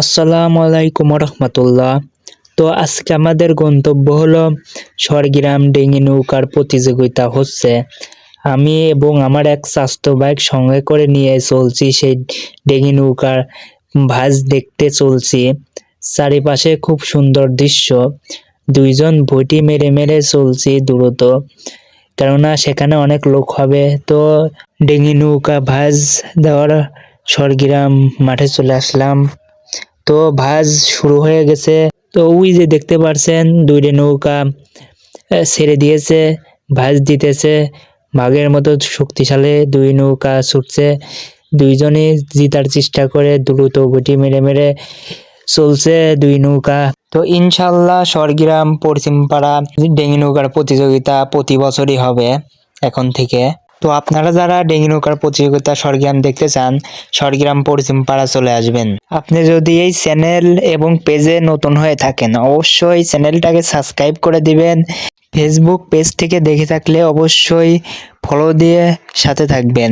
আসসালামু আলাইকুম রহমতুল্লাহ। তো আজকে আমাদের গন্তব্য হলো স্বর্গিরাম ডেঙ্গি নৌকার প্রতিযোগিতা হচ্ছে। আমি এবং আমার এক স্বাস্থ্য বাইক সঙ্গে করে নিয়ে চলছি সেই ডেঙ্গি নৌকার ভাঁজ দেখতে চলছি। চারিপাশে খুব সুন্দর দৃশ্য। দুইজন বটি মেরে মেরে চলছি দ্রুত। কেননা সেখানে অনেক লোক হবে। তো ডেঙ্গি নৌকা ভাঁজ দেওয়ার স্বর্গিরাম মাঠে চলে আসলাম। তো ভাজ শুরু হয়ে গেছে। তো ওই যে দেখতে পারছেন, দুইটা নৌকা ছেড়ে দিয়েছে, ভাজ দিতেছে। বাঘের মতো শক্তিশালী দুই নৌকা ছুটছে। দুইজনই জিতার চেষ্টা করে দ্রুত গুটি মেরে মেরে চলছে দুই নৌকা। তো ইনশাল্লাহ স্বর্গিরাম পশ্চিমপাড়া ডেঙ্গি নৌকার প্রতিযোগিতা প্রতি বছরই হবে এখন থেকে। তো আপনারা যারা ডেঙ্গি নৌকার প্রতিযোগিতা সরগ্রাম দেখতে চান সরগ্রাম পশ্চিম পাড়া চলে আসবেন। আপনি যদি এই চ্যানেল এবং পেজে নতুন হয়ে থাকেন, অবশ্যই চ্যানেলটাকে সাবস্ক্রাইব করে দিবেন। ফেসবুক পেজ থেকে দেখে থাকলে অবশ্যই ফলো দিয়ে সাথে থাকবেন।